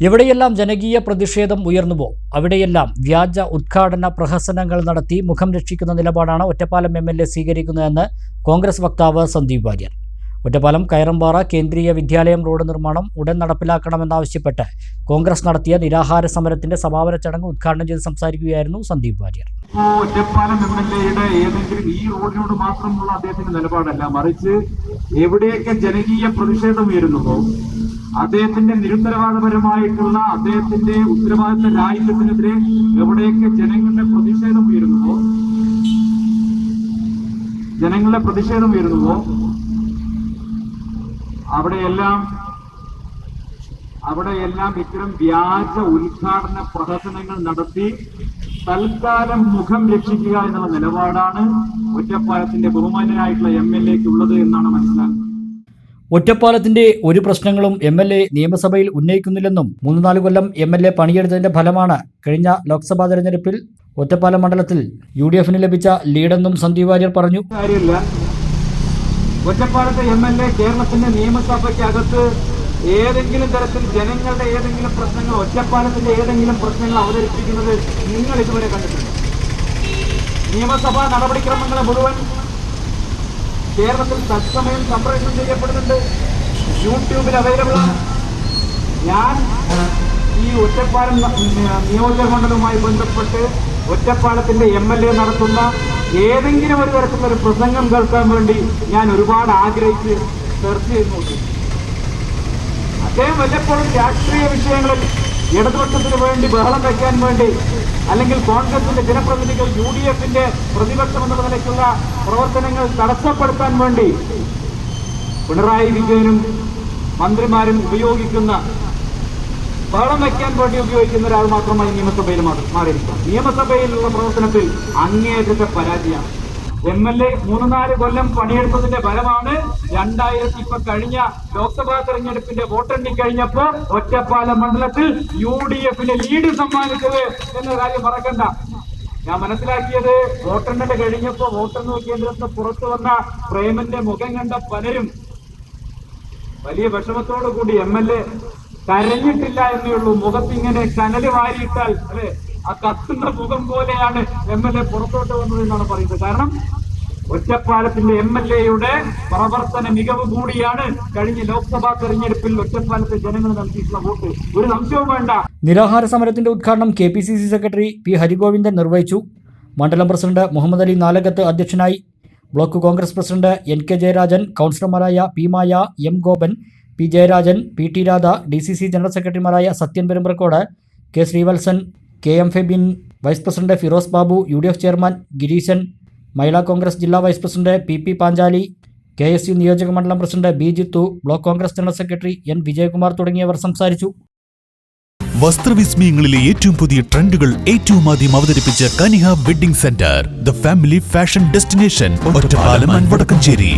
എവിടെയെല്ലാം ജനകീയ പ്രതിഷേധം ഉയർന്നുവോ അവിടെയെല്ലാം വ്യാജ ഉദ്ഘാടന പ്രഹസനങ്ങൾ നടത്തി മുഖം രക്ഷിക്കുന്ന നിലപാടാണ് ഒറ്റപ്പാലം എം എൽ എ സ്വീകരിക്കുന്നതെന്ന് കോൺഗ്രസ് വക്താവ് സന്ദീപ് വാര്യർ. ഒറ്റപ്പാലം കയറമ്പാറ കേന്ദ്രീയ വിദ്യാലയം റോഡ് നിർമ്മാണം ഉടൻ നടപ്പിലാക്കണമെന്നാവശ്യപ്പെട്ട് കോൺഗ്രസ് നടത്തിയ നിരാഹാര സമരത്തിന്റെ സമാപന ചടങ്ങ് ഉദ്ഘാടനം ചെയ്ത് സംസാരിക്കുകയായിരുന്നു സന്ദീപ് വാര്യർ. ഒറ്റപ്പാലം എം എൽ എയുടെ ഏതെങ്കിലും ഈ റോഡിനോട് മാത്രമുള്ള അദ്ദേഹത്തിന്റെ നിലപാടല്ല മറിച്ച് എവിടെയൊക്കെ ജനകീയ പ്രതിഷേധം ഉയരുന്നുവോ അദ്ദേഹത്തിന്റെ നിരുത്തരവാദപരമായിട്ടുള്ള അദ്ദേഹത്തിന്റെ ഉത്തരവാദിത്ത രാഹിത്യത്തിനെതിരെ എവിടെയൊക്കെ ജനങ്ങളുടെ പ്രതിഷേധം ഉയരുന്നുവോ? ജനങ്ങളുടെ പ്രതിഷേധം ഉയരുന്നുവോ? അവിടെയെല്ലാം അവിടെയെല്ലാം ഇത്തരം വ്യാജ ഉദ്ഘാടന പ്രഹസനങ്ങൾ നടത്തി തൽക്കാലം മുഖം രക്ഷിക്കുക എന്നുള്ള നിലപാടാണ് ഒറ്റപ്പാലത്തിന്റെ ബഹുമാനായിട്ടുള്ള എം എൽ എക്ക് ഉള്ളത് എന്നാണ് മനസ്സിലാക്കുന്നത്. ഒറ്റപ്പാലത്തിന്റെ ഒരു പ്രശ്നങ്ങളും എം എൽ എ നിയമസഭയിൽ ഉന്നയിക്കുന്നില്ലെന്നും മൂന്ന് നാല് കൊല്ലം എം എൽ എ പണിയെടുത്തതിന്റെ ഫലമാണ് കഴിഞ്ഞ ലോക്സഭാ തെരഞ്ഞെടുപ്പിൽ ഒറ്റപ്പാലം മണ്ഡലത്തിൽ യു ഡി എഫിന് ലഭിച്ച ലീഡെന്നും സന്ദീപ് വാര്യർ പറഞ്ഞു. ഒറ്റപ്പാലത്തെ എം എൽ എ കേരളത്തിന്റെ നിയമസഭയ്ക്കകത്ത് ഏതെങ്കിലും തരത്തിൽ ജനങ്ങളുടെ ഏതെങ്കിലും പ്രശ്നങ്ങൾ ഒറ്റപ്പാലത്തിന്റെ ഏതെങ്കിലും പ്രശ്നങ്ങൾ അവതരിപ്പിക്കുന്നത് നിങ്ങൾ ഇതുവരെ കണ്ടിട്ടുണ്ട് നിയമസഭാ നടപടിക്രമങ്ങളെ മുഴുവൻ കേരളത്തിൽ തത്സമയം സംപ്രേഷണം ചെയ്യപ്പെടുന്നുണ്ട്. യൂട്യൂബിൽ അവൈലബിൾ ആണ്. ഞാൻ ഈ ഒറ്റപ്പാലം നിയോജക മണ്ഡലവുമായി ബന്ധപ്പെട്ട് ഒറ്റപ്പാലത്തിന്റെ എം എൽ എ നടത്തുന്ന ഏതെങ്കിലും ഒരു തരത്തിലുള്ള പ്രസംഗം കേൾക്കാൻ വേണ്ടി ഞാൻ ഒരുപാട് ആഗ്രഹിച്ച് സെർച്ച് ചെയ്ത് നോക്കി അദ്ദേഹം വല്ലപ്പോഴും രാഷ്ട്രീയ വിഷയങ്ങളിൽ ഇടതുപക്ഷത്തിന് വേണ്ടി ബഹളം വയ്ക്കാൻ വേണ്ടി അല്ലെങ്കിൽ കോൺഗ്രസിന്റെ ജനപ്രതിനിധികൾ യു ഡി എഫിന്റെ പ്രതിപക്ഷം എന്ന നിലയ്ക്കുള്ള പ്രവർത്തനങ്ങൾ തടസ്സപ്പെടുത്താൻ വേണ്ടി പിണറായി വിജയനും മന്ത്രിമാരും ഉപയോഗിക്കുന്ന ബഹളം വയ്ക്കാൻ വേണ്ടി ഉപയോഗിക്കുന്ന ഒരാൾ മാത്രമായി നിയമസഭയിൽ മാറി- മാറിയിരിക്കാം നിയമസഭയിലുള്ള പ്രവർത്തനത്തിൽ അങ്ങേയറ്റത്തെ പരാജയമാണ്. എം എൽ എ മൂന്ന് നാല് കൊല്ലം പണിയെടുത്തതിന്റെ ഫലമാണ് രണ്ടായിരത്തി ഇപ്പൊ കഴിഞ്ഞ ലോക്സഭാ തെരഞ്ഞെടുപ്പിന്റെ വോട്ടെണ്ണി കഴിഞ്ഞപ്പോ ഒറ്റപ്പാലം മണ്ഡലത്തിൽ യു ഡി എഫിന് ലീഡ് സമ്മാനിച്ചത് എന്ന കാര്യം മറക്കണ്ട. ഞാൻ മനസ്സിലാക്കിയത് വോട്ടെണ്ണൽ കഴിഞ്ഞപ്പോ വോട്ടെണ്ണൽ കേന്ദ്രത്തിന് പുറത്തു വന്ന പ്രേമന്റെ മുഖം കണ്ട പലരും വലിയ വിഷമത്തോടു കൂടി എം എൽ എ കരഞ്ഞിട്ടില്ല എന്നേ ഉള്ളൂ. മുഖത്തിങ്ങനെ കനൽ വാരിയിട്ടാൽ അല്ലെ? ആ കത്തുന്ന മുഖം പോലെയാണ് എം എൽ എ പുറത്തോട്ട് വന്നത് എന്നാണ് പറയുന്നത്. കാരണം ഒറ്റപ്പാലത്തിന്റെ എം എൽ എയുടെ പ്രവർത്തന മികവ് കൂടിയാണ് കഴിഞ്ഞ ലോക്സഭാ തെരഞ്ഞെടുപ്പിൽ ഒറ്റപ്പാലത്തെ ജനങ്ങൾ നൽകിയിട്ടുള്ള വോട്ട്. ഒരു സംശയവും വേണ്ട. നിരാഹാര സമരത്തിന്റെ ഉദ്ഘാടനം K P C C secretary P Harigovindan നിർവഹിച്ചു. മണ്ഡലം പ്രസിഡന്റ് മുഹമ്മദ് അലി നാലകത്ത് അധ്യക്ഷനായി. Block Congress president N K Jayarajan കൗൺസിലർമാരായ P Maya M Gopan P Jayarajan P T Radha D C C general സെക്രട്ടറിമാരായ Sathyan Perumparakkode K Sreevalsan K M Febin vice president Firoz Babu U D F chairman Gireesan Mahila Congress ജില്ലാ vice president P P Panchali K S U നിയോജക മണ്ഡലം president B Jithu block Congress general secretary N Vijayakumar തുടങ്ങിയവർ സംസാരിച്ചു. വസ്ത്രവിസ്മയങ്ങളിലെ ഏറ്റവും പുതിയ ട്രെൻഡുകൾ ഏറ്റവും ആദ്യം അവതരിപ്പിച്ച Kaniha wedding centre the family fashion destination Vadakkanchery.